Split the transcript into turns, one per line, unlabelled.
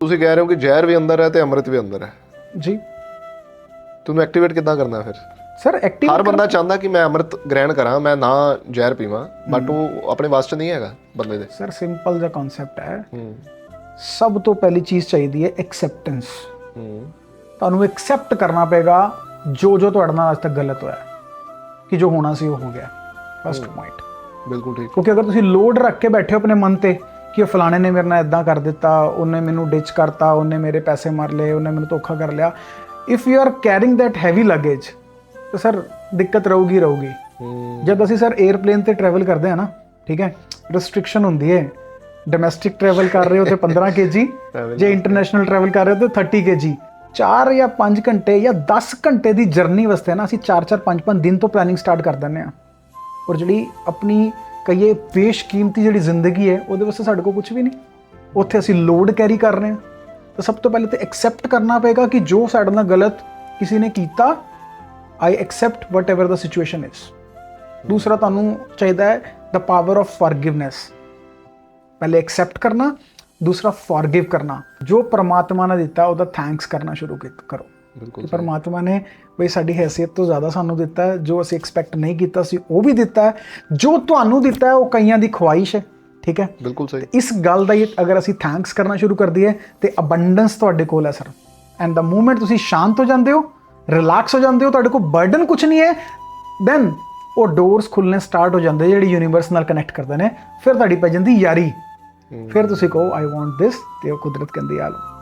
ਤੁਸੀਂ ਕਹਿ ਰਹੇ ਹੋ ਕਿ ਜ਼ਹਿਰ ਵੀ ਅੰਦਰ ਹੈ ਤੇ ਅੰਮ੍ਰਿਤ ਵੀ ਅੰਦਰ ਹੈ
ਜੀ
ਤੁਹਾਨੂੰ ਐਕਟੀਵੇਟ ਕਿੱਦਾਂ ਕਰਨਾ ਫਿਰ
ਸਰ ਐਕਟਿਵ
ਹਰ ਬੰਦਾ ਚਾਹੁੰਦਾ ਕਿ ਮੈਂ ਅੰਮ੍ਰਿਤ ਗ੍ਰਹਿਣ ਕਰਾਂ ਮੈਂ ਨਾ ਜ਼ਹਿਰ ਪੀਵਾਂ ਬਟ ਉਹ ਆਪਣੇ ਵਾਸਤੇ ਨਹੀਂ ਹੈਗਾ ਬੰਦੇ ਦੇ
ਸਰ ਸਿੰਪਲ ਜਿਹਾ ਕਨਸੈਪਟ ਹੈ
ਹੂੰ
ਸਭ ਤੋਂ ਪਹਿਲੀ ਚੀਜ਼ ਚਾਹੀਦੀ ਹੈ ਐਕਸੈਪਟੈਂਸ
ਹੂੰ
ਤੁਹਾਨੂੰ ਐਕਸੈਪਟ ਕਰਨਾ ਪਏਗਾ ਜੋ ਜੋ ਤੁਹਾਡੇ ਨਾਲ ਅੱਜ ਤੱਕ ਗਲਤ ਹੋਇਆ ਕਿ ਜੋ ਹੋਣਾ ਸੀ ਉਹ ਹੋ ਗਿਆ ਫਸਟ ਪੁਆਇੰਟ
ਬਿਲਕੁਲ ਠੀਕ
ਕਿਉਂਕਿ ਅਗਰ ਤੁਸੀਂ ਲੋਡ ਰੱਖ ਕੇ ਬੈਠੇ ਹੋ ਆਪਣੇ ਮਨ ਤੇ ਕਿ ਉਹ ਫਲਾਣੇ ਨੇ ਮੇਰੇ ਨਾਲ ਇਦਾਂ ਕਰ ਦਿੱਤਾ ਉਹਨੇ ਮੈਨੂੰ ਡਿਚ ਕਰਤਾ ਉਹਨੇ ਮੇਰੇ ਪੈਸੇ ਮਾਰ ਲਏ ਉਹਨੇ ਮੈਨੂੰ ਧੋਖਾ ਕਰ ਲਿਆ। If you are carrying that heavy luggage ਤਾਂ ਸਰ ਦਿੱਕਤ ਰਹੂਗੀ ਰਹੂਗੀ।
ਹੂੰ।
ਜਦ ਅਸੀਂ ਸਰ 에ਅਰਪਲੇਨ ਤੇ ਟਰੈਵਲ ਕਰਦੇ ਆ ਨਾ ਠੀਕ ਹੈ ਰੈਸਟ੍ਰਿਕਸ਼ਨ ਹੁੰਦੀ ਹੈ। ਡੋਮੈਸਟਿਕ ਟਰੈਵਲ ਕਰ ਰਹੇ ਹੋ ਤੇ 15 ਕੇਜੀ ਜੇ ਇੰਟਰਨੈਸ਼ਨਲ ਟਰੈਵਲ ਕਰ ਰਹੇ ਹੋ ਤੇ 30 ਕੇਜੀ 4 ਜਾਂ 5 ਘੰਟੇ ਜਾਂ 10 ਘੰਟੇ ਦੀ ਜਰਨੀ ਵਾਸਤੇ ਨਾ ਅਸੀਂ 4-4 5-5 ਦਿਨ ਤੋਂ ਪਲੈਨਿੰਗ ਸਟਾਰਟ ਕਰ ਦਿੰਦੇ ਆ ਔਰ ਜਿਹੜੀ ਆਪਣੀ ਕਹੀਏ ਬੇਸ਼ਕੀਮਤੀ ਜਿਹੜੀ ਜ਼ਿੰਦਗੀ ਹੈ, ਉਹਦੇ ਵਾਸਤੇ ਸਾਡੇ ਕੋਲ ਕੁਝ ਵੀ ਨਹੀਂ। ਉੱਥੇ ਅਸੀਂ ਲੋਡ ਕੈਰੀ ਕਰ ਰਹੇ ਹਾਂ। ਤਾਂ ਸਭ ਤੋਂ ਪਹਿਲੇ ਤਾਂ ਐਕਸੈਪਟ ਕਰਨਾ ਪਏਗਾ ਕਿ ਜੋ ਸਾਡੇ ਨਾਲ ਗਲਤ ਕਿਸੇ ਨੇ ਕੀਤਾ I accept whatever the situation is ਦੂਸਰਾ ਤੁਹਾਨੂੰ ਚਾਹੀਦਾ ਹੈ ਦਾ ਪਾਵਰ ਆਫ ਫੋਰਗਿਵਨੈਸ ਪਹਿਲੇ ਐਕਸੈਪਟ ਕਰਨਾ, ਦੂਸਰਾ ਫੋਰਗਿਵ ਕਰਨਾ। ਜੋ ਪਰਮਾਤਮਾ ਨੇ ਦਿੱਤਾ, ਉਹਦਾ ਥੈਂਕਸ ਕਰਨਾ ਸ਼ੁਰੂ ਕਰੋ।
ਬਿਲਕੁਲ
ਕਿ ਪਰਮਾਤਮਾ ਨੇ ਬਈ ਸਾਡੀ ਹੈਸੀਅਤ ਤੋਂ ਜ਼ਿਆਦਾ ਸਾਨੂੰ ਦਿੱਤਾ ਜੋ ਅਸੀਂ ਐਕਸਪੈਕਟ ਨਹੀਂ ਕੀਤਾ ਸੀ ਉਹ ਵੀ ਦਿੱਤਾ ਜੋ ਤੁਹਾਨੂੰ ਦਿੱਤਾ ਉਹ ਕਈਆਂ ਦੀ ਖੁਆਇਸ਼ ਹੈ ਠੀਕ ਹੈ?
ਬਿਲਕੁਲ ਸਹੀ।
ਇਸ ਗੱਲ ਦਾ ਅਗਰ ਅਸੀਂ ਥੈਂਕਸ ਕਰਨਾ ਸ਼ੁਰੂ ਕਰ ਦਈਏ ਤੇ ਅਬੰਡੈਂਸ ਤੁਹਾਡੇ ਕੋਲ ਹੈ ਸਰ ਐਂਡ ਦਾ ਮੂਮੈਂਟ ਤੁਸੀਂ ਸ਼ਾਂਤ ਹੋ ਜਾਂਦੇ ਹੋ ਰਿਲੈਕਸ ਹੋ ਜਾਂਦੇ ਹੋ ਤੁਹਾਡੇ ਕੋਲ ਬਰਡਨ ਕੁਝ ਨਹੀਂ ਹੈ ਦੈਨ ਉਹ ਡੋਰਸ ਖੁੱਲਨੇ ਸਟਾਰਟ ਹੋ ਜਾਂਦੇ ਜਿਹੜੀ ਯੂਨੀਵਰਸ ਨਾਲ ਕਨੈਕਟ ਕਰਦੇ ਨੇ। ਫਿਰ ਤੁਹਾਡੀ ਪੈ ਜਾਂਦੀ ਯਾਰੀ। ਫਿਰ ਤੁਸੀਂ ਕਹੋ ਆਈ ਵਾਂਟ ਦਿਸ ਤੇ ਉਹ ਕੁਦਰਤ ਕਹਿੰਦੀ ਆ ਲਓ